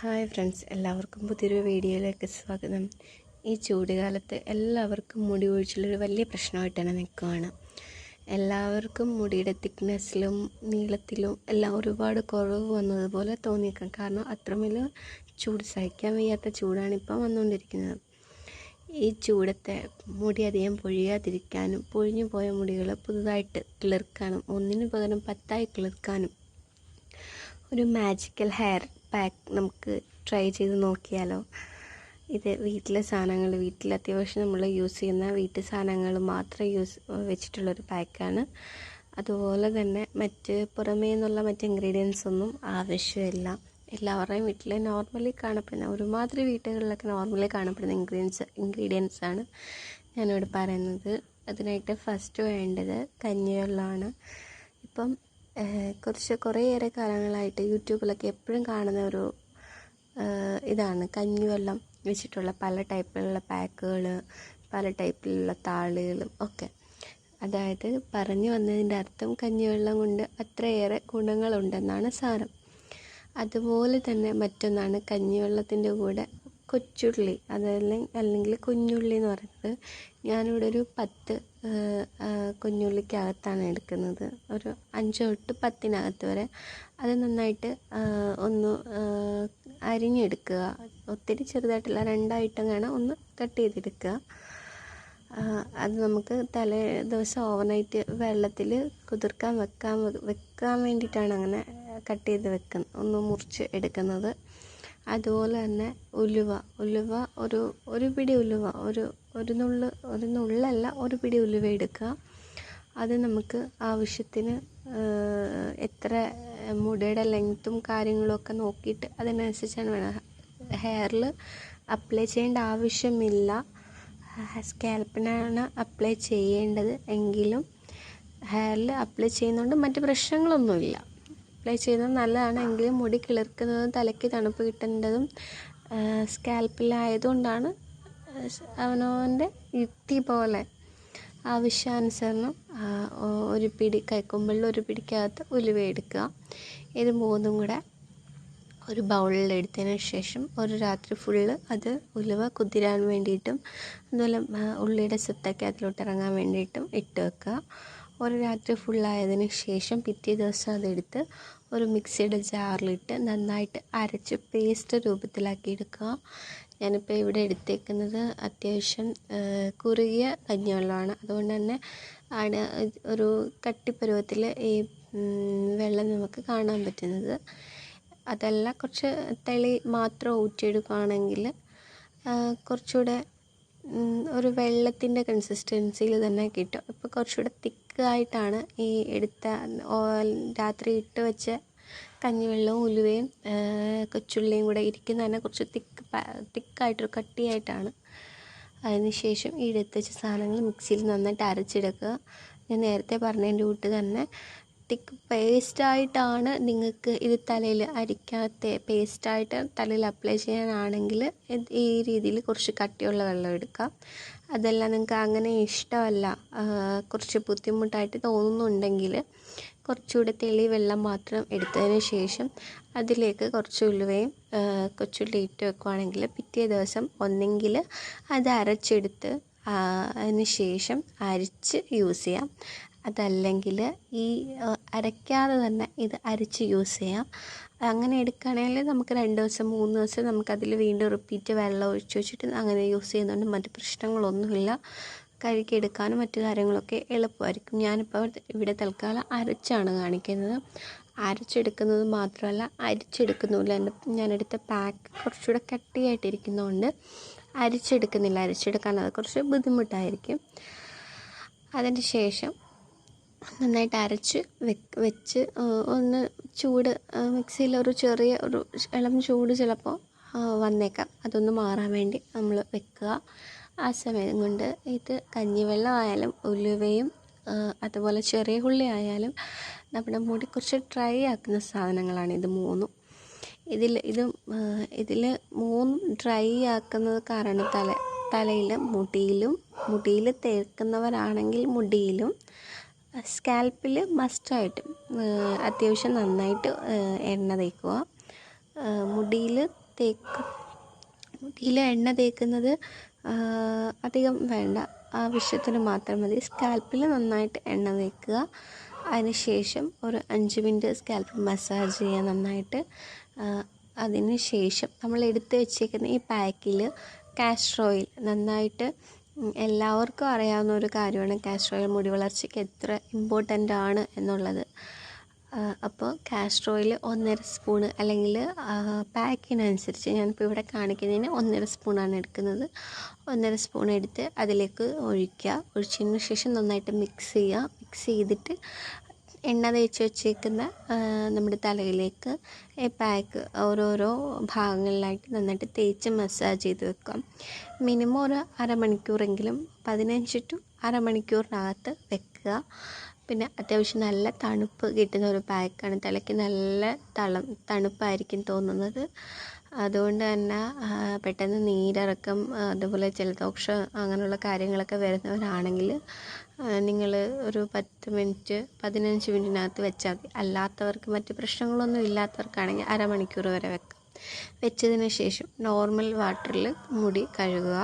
Hi friends എല്ലാവർക്കും പുതിയൊരു വീഡിയോയിലേക്ക് സ്വാഗതം. ഈ ചൂടുകാലത്ത് എല്ലാവർക്കും മുടി ഒഴിച്ചുള്ളൊരു വലിയ പ്രശ്നമായിട്ടാണ് നിൽക്കുകയാണ്. എല്ലാവർക്കും മുടിയുടെ തിക്നെസ്സിലും നീളത്തിലും എല്ലാം ഒരുപാട് കുറവ് വന്നതുപോലെ തോന്നിയേക്കാം. കാരണം അത്രമേൽ ചൂട് സഹിക്കാൻ വയ്യാത്ത ചൂടാണ് ഇപ്പം വന്നുകൊണ്ടിരിക്കുന്നത്. ഈ ചൂടത്തെ മുടി അധികം പൊഴിയാതിരിക്കാനും പൊഴിഞ്ഞു പോയ മുടികൾ പുതുതായിട്ട് കിളിർക്കാനും ഒന്നിനു പകരം പത്തായി കിളിർക്കാനും ഒരു മാജിക്കൽ ഹെയർ പാക്ക് നമുക്ക് ട്രൈ ചെയ്ത് നോക്കിയാലോ? ഇത് വീട്ടിലെ സാധനങ്ങൾ വീട്ടിൽ അത്യാവശ്യം നമ്മൾ യൂസ് ചെയ്യുന്ന വീട്ടു സാധനങ്ങൾ മാത്രം യൂസ് വെച്ചിട്ടുള്ളൊരു പാക്കാണ് അതുപോലെ തന്നെ മറ്റ് പുറമേ നിന്നുള്ള മറ്റ് ഇൻഗ്രീഡിയൻസ് ഒന്നും ആവശ്യമില്ല. എല്ലാവരുടെയും വീട്ടിൽ നോർമലി കാണപ്പെടുന്ന ഒരുമാതിരി വീട്ടുകളിലൊക്കെ നോർമലി കാണപ്പെടുന്ന ഇൻഗ്രീഡിയൻസ് ഇൻഗ്രീഡിയൻസ് ആണ് ഞാനിവിടെ പറയുന്നത്. അതിനായിട്ട് ഫസ്റ്റ് വേണ്ടത് കഞ്ഞിവെള്ളമാണ്. ഇപ്പം കുറച്ച് കുറേയേറെ കാലങ്ങളായിട്ട് യൂട്യൂബിലൊക്കെ എപ്പോഴും കാണുന്ന ഒരു ഇതാണ്. കഞ്ഞിവെള്ളം വെച്ചിട്ടുള്ള പല ടൈപ്പിലുള്ള പാക്കുകൾ പല ടൈപ്പിലുള്ള താളുകളും ഒക്കെ. അതായത് പറഞ്ഞു വന്നതിന്റെ അർത്ഥം കഞ്ഞിവെള്ളം കൊണ്ട് അത്രയേറെ ഗുണങ്ങളുണ്ടെന്നാണ് സാരം. അതുപോലെ തന്നെ മറ്റൊന്നാണ് കഞ്ഞിവെള്ളത്തിന്റെ കൂടെ കൊച്ചുള്ളി അതല്ലെങ്കിൽ അല്ലെങ്കിൽ കുഞ്ഞുള്ളി എന്ന് പറയുന്നത് ഞാനിവിടെ ഒരു പത്ത് കുഞ്ഞുള്ളിക്കകത്താണ് എടുക്കുന്നത്. ഒരു അഞ്ച് തൊട്ട് പത്തിനകത്ത് വരെ അത് നന്നായിട്ട് ഒന്ന് അരിഞ്ഞെടുക്കുക. ഒത്തിരി ചെറുതായിട്ടല്ല രണ്ടായിട്ടും വേണം ഒന്ന് കട്ട് ചെയ്തെടുക്കുക. അത് നമുക്ക് തലേ ദിവസം ഓവർനൈറ്റ് വെള്ളത്തിൽ കുതിർക്കാൻ വെക്കാൻ വെക്കാൻ വേണ്ടിയിട്ടാണ് അങ്ങനെ കട്ട് ചെയ്ത് വെക്കുന്നത് ഒന്ന് മുറിച്ച് എടുക്കുന്നത്. അതുപോലെ തന്നെ ഉലുവ. ഉലുവ ഒരു ഒരു പിടി ഉലുവ. ഒരു ഒരു നുള്ള് ഒരു നുള്ളല്ല ഒരു പിടി ഉലുവ എടുക്കുക. അത് നമുക്ക് ആവശ്യത്തിന് എത്ര മുടിയുടെ ലെങ്ത്തും കാര്യങ്ങളൊക്കെ നോക്കിയിട്ട് അതിനനുസരിച്ചാണ് വേണം. ഹെയറിൽ അപ്ലൈ ചെയ്യേണ്ട ആവശ്യമില്ല. സ്കാൽപ്പിനാണ് അപ്ലൈ ചെയ്യേണ്ടത്. എങ്കിലും ഹെയറിൽ അപ്ലൈ ചെയ്യുന്നതുകൊണ്ട് മറ്റ് പ്രശ്നങ്ങളൊന്നുമില്ല. അപ്ലൈ ചെയ്യുന്നത് നല്ലതാണ്. എങ്കിലും മുടി കിളിർക്കുന്നതും തലയ്ക്ക് തണുപ്പ് കിട്ടേണ്ടതും സ്കാൽപ്പിലായതുകൊണ്ടാണ് അവനവന്റെ യുക്തി പോലെ ആവശ്യാനുസരണം ഒരു പിടി കൈക്കൊമ്പിളിൽ ഒരു പിടിക്കകത്ത് ഉലുവ എടുക്കുക. ഇത് മൂന്നും കൂടെ ഒരു ബൗളിൽ എടുത്തതിന് ശേഷം ഒരു രാത്രി ഫുള്ള് അത് ഉലുവ കുതിരാൻ വേണ്ടിയിട്ടും അതുപോലെ ഉള്ളിയുടെ സത്തൊക്കെ അതിലോട്ട് ഇറങ്ങാൻ വേണ്ടിയിട്ടും ഇട്ട് വെക്കുക. ഒരു രാത്രി ഫുള്ളായതിന് ശേഷം പിറ്റേ ദിവസം അതെടുത്ത് ഒരു മിക്സിയുടെ ജാറിലിട്ട് നന്നായിട്ട് അരച്ച് പേസ്റ്റ് രൂപത്തിലാക്കി എടുക്കുക. ഞാനിപ്പോൾ ഇവിടെ എടുത്തേക്കുന്നത് അത്യാവശ്യം കുറുകിയ കഞ്ഞിവെള്ളമാണ് അതുകൊണ്ട് തന്നെ ആണ് ഒരു കട്ടിപ്പരുവത്തിൽ ഈ വെള്ളം നമുക്ക് കാണാൻ പറ്റുന്നത്. അതല്ല കുറച്ച് തെളി മാത്രം ഊറ്റിയെടുക്കുകയാണെങ്കിൽ കുറച്ചുകൂടെ ഒരു വെള്ളത്തിന്റെ കൺസിസ്റ്റൻസിയിൽ തന്നെ കിട്ടും. ഇപ്പോൾ കുറച്ചുകൂടെ തിക്കായിട്ടാണ് ഈ എടുത്ത രാത്രി ഇട്ട് വെച്ച കഞ്ഞിവെള്ളവും ഉലുവയും കൊച്ചുള്ളിയും കൂടെ ഇരിക്കുന്ന തന്നെ കുറച്ച് തിക്ക് തിക്കായിട്ടൊരു കട്ടിയായിട്ടാണ്. അതിനുശേഷം ഈ എടുത്ത് വെച്ച സാധനങ്ങൾ മിക്സിയിൽ നന്നായിട്ട് അരച്ചെടുക്കുക. ഞാൻ നേരത്തെ പറഞ്ഞതിന്റെ കൂട്ട് തന്നെ തിക്ക് പേസ്റ്റായിട്ടാണ് നിങ്ങൾക്ക് ഇത് തലയിൽ അരിക്കാത്ത പേസ്റ്റായിട്ട് തലയിൽ അപ്ലൈ ചെയ്യാനാണെങ്കിൽ ഈ രീതിയിൽ കുറച്ച് കട്ടിയുള്ള വെള്ളം എടുക്കാം. അതല്ല നിങ്ങൾക്ക് അങ്ങനെ ഇഷ്ടമല്ല. കുറച്ച് ബുദ്ധിമുട്ടായിട്ട് തോന്നുന്നുണ്ടെങ്കിൽ കുറച്ചുകൂടെ തെളി വെള്ളം മാത്രം എടുത്തതിന് ശേഷം അതിലേക്ക് കുറച്ച് ഉലുവയും കൊച്ചുള്ളി ഇട്ട് വെക്കുവാണെങ്കിൽ പിറ്റേ ദിവസം ഒന്നെങ്കിൽ അത് അരച്ചെടുത്ത് അതിന് ശേഷം അരിച്ച് യൂസ് ചെയ്യാം. അതല്ലെങ്കിൽ ഈ അരയ്ക്കാതെ തന്നെ ഇത് അരച്ച് യൂസ് ചെയ്യാം. അങ്ങനെ എടുക്കുകയാണെങ്കിൽ നമുക്ക് രണ്ട് ദിവസം മൂന്ന് ദിവസം നമുക്കതിൽ വീണ്ടും റിപ്പീറ്റ് വെള്ളം ഒഴിച്ച് വെച്ചിട്ട് അങ്ങനെ യൂസ് ചെയ്യുന്നതുകൊണ്ട് മറ്റ് പ്രശ്നങ്ങളൊന്നുമില്ല. കഴുകിയെടുക്കാനും മറ്റു കാര്യങ്ങളൊക്കെ എളുപ്പമായിരിക്കും. ഞാനിപ്പോൾ ഇവിടെ തൽക്കാലം അരച്ചാണ് കാണിക്കുന്നത്. അരച്ചെടുക്കുന്നത് മാത്രമല്ല അരിച്ചെടുക്കുന്നുമില്ല. എന്റെ ഞാനെടുത്ത പാക്ക് കുറച്ചുകൂടെ കട്ടിയായിട്ടിരിക്കുന്നതുകൊണ്ട് അരിച്ചെടുക്കുന്നില്ല. അരിച്ചെടുക്കാൻ അത് കുറച്ച് ബുദ്ധിമുട്ടായിരിക്കും. അതിന് ശേഷം നന്നായിട്ട് അരച്ച് വെച്ച് ഒന്ന് ചൂട് മിക്സിയിൽ ഒരു ചെറിയ ഒരു ഇളം ചൂട് ചിലപ്പോൾ വന്നേക്കാം. അതൊന്ന് മാറാൻ വേണ്ടി നമ്മൾ വെക്കുക. ആ സമയം കൊണ്ട് ഇത് കഞ്ഞിവെള്ളമായാലും ഉലുവയും അതുപോലെ ചെറിയ ഉള്ളി ആയാലും നമ്മുടെ മുടി കുറച്ച് ഡ്രൈ ആക്കുന്ന സാധനങ്ങളാണ് ഇത് മൂന്നും. ഇതിൽ ഇത് ഇതിൽ മൂന്നും ഡ്രൈ ആക്കുന്നത് കാരണം തല തലയിൽ മുടിയിലും മുടിയിൽ തേക്കുന്നവരാണെങ്കിൽ മുടിയിലും സ്കാൽപ്പിൽ മസ്റ്റായിട്ട് അത്യാവശ്യം നന്നായിട്ട് എണ്ണ തേക്കുക. മുടിയിൽ തേക്ക് മുടിയിൽ എണ്ണ തേക്കുന്നത് അധികം വേണ്ട. ആവശ്യത്തിന് മാത്രം മതി. സ്കാൽപ്പിൽ നന്നായിട്ട് എണ്ണ തേക്കുക. അതിനുശേഷം ഒരു അഞ്ച് മിനിറ്റ് സ്കാൽപ്പ് മസാജ് ചെയ്യുക നന്നായിട്ട്. അതിനുശേഷം അതിന് ശേഷം നമ്മൾ എടുത്ത് വെച്ചേക്കുന്ന ഈ പാക്കിൽ കാസ്റ്റർ ഓയിൽ നന്നായിട്ട് എല്ലാവർക്കും അറിയാവുന്ന ഒരു കാര്യമാണ് കാസ്റ്റർ ഓയിൽ മുടി വളർച്ചയ്ക്ക് എത്ര ഇമ്പോർട്ടന്റ് ആണ് എന്നുള്ളത്. അപ്പോൾ കാസ്റ്റർ ഓയിൽ ഒന്നര സ്പൂണ് അല്ലെങ്കിൽ പാക്കിനനുസരിച്ച് ഞാനിപ്പോൾ ഇവിടെ കാണിക്കുന്നതിന് ഒന്നര സ്പൂണാണ് എടുക്കുന്നത്. ഒന്നര സ്പൂൺ എടുത്ത് അതിലേക്ക് ഒഴിക്കുക. ഒഴിച്ചതിന് ശേഷം നന്നായിട്ട് മിക്സ് ചെയ്യുക. മിക്സ് ചെയ്തിട്ട് എണ്ണ തേച്ച് വെച്ചേക്കുന്ന നമ്മുടെ തലയിലേക്ക് ഈ പാക്ക് ഓരോരോ ഭാഗങ്ങളിലായിട്ട് നന്നായിട്ട് തേച്ച് മസാജ് ചെയ്ത് വെക്കാം. മിനിമം ഒരു അരമണിക്കൂറെങ്കിലും പതിനഞ്ച് ടു അരമണിക്കൂറിനകത്ത് വെക്കുക. പിന്നെ അത്യാവശ്യം നല്ല തണുപ്പ് കിട്ടുന്ന ഒരു പാക്കാണ് തലയ്ക്ക് നല്ല തളം തണുപ്പായിരിക്കും തോന്നുന്നത്. അതുകൊണ്ട് തന്നെ പെട്ടെന്ന് നീരിറക്കം അതുപോലെ ജലദോഷം അങ്ങനെയുള്ള കാര്യങ്ങളൊക്കെ വരുന്നവരാണെങ്കിൽ നിങ്ങൾ ഒരു പത്ത് മിനിറ്റ് പതിനഞ്ച് മിനിറ്റിനകത്ത് വെച്ചാൽ മതി. അല്ലാത്തവർക്ക് മറ്റ് പ്രശ്നങ്ങളൊന്നും ഇല്ലാത്തവർക്കാണെങ്കിൽ അരമണിക്കൂർ വരെ വെക്കാം. വെച്ചതിന് ശേഷം നോർമൽ വാട്ടറിൽ മുടി കഴുകുക.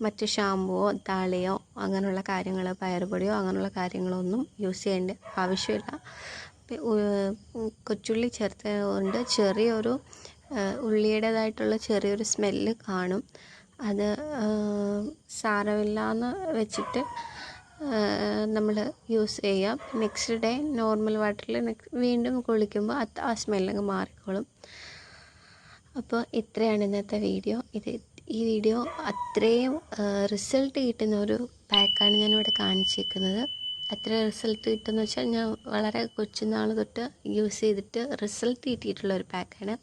മറ്റ് ഷാമ്പുവോ താളിയോ അങ്ങനെയുള്ള കാര്യങ്ങൾ പയറുപൊടിയോ അങ്ങനെയുള്ള കാര്യങ്ങളൊന്നും യൂസ് ചെയ്യേണ്ട ആവശ്യമില്ല. കൊച്ചുള്ളി ചേർത്തത് ചേർത്തതുകൊണ്ട് ചെറിയൊരു ഉള്ളിയുടേതായിട്ടുള്ള ചെറിയൊരു സ്മെല്ല് കാണും. അത് ആ, സാരമില്ല എന്ന് വെച്ചിട്ട് നമ്മൾ യൂസ് ചെയ്യാം. നെക്സ്റ്റ് ഡേ നോർമൽ വാട്ടറിൽ വീണ്ടും കുളിക്കുമ്പോൾ അത് ആ സ്മെല്ലങ്ങ് മാറിക്കോളും. അപ്പോൾ ഇത്രയാണ് ഇന്നത്തെ വീഡിയോ. ഇത് ഈ വീഡിയോ അത്രയും റിസൾട്ട് കിട്ടുന്ന ഒരു പാക്കാണ് ഞാനിവിടെ കാണിച്ചിരിക്കുന്നത് അത്ര റിസൾട്ട് കിട്ടുമെന്ന് വെച്ചാൽ ഞാൻ വളരെ കൊച്ചുനാൾ തൊട്ട് യൂസ് ചെയ്തിട്ട് റിസൾട്ട് കിട്ടിയിട്ടുള്ള ഒരു പാക്കാണ്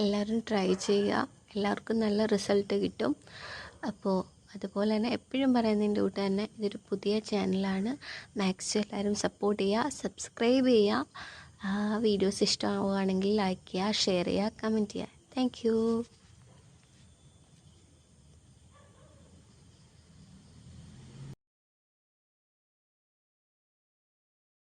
എല്ലാവരും ട്രൈ ചെയ്യുക. എല്ലാവർക്കും നല്ല റിസൾട്ട് കിട്ടും. അപ്പോൾ അതുപോലെ തന്നെ എപ്പോഴും പറയുന്നതിന്റെ കൂട്ട് തന്നെ ഇതൊരു പുതിയ ചാനലാണ് മാക്സിമം എല്ലാവരും സപ്പോർട്ട് ചെയ്യുക സബ്സ്ക്രൈബ് ചെയ്യുക. വീഡിയോസ് ഇഷ്ടമാവുകയാണെങ്കിൽ ലൈക്ക് ചെയ്യുക ഷെയർ ചെയ്യുക കമന്റ് ചെയ്യുക. താങ്ക്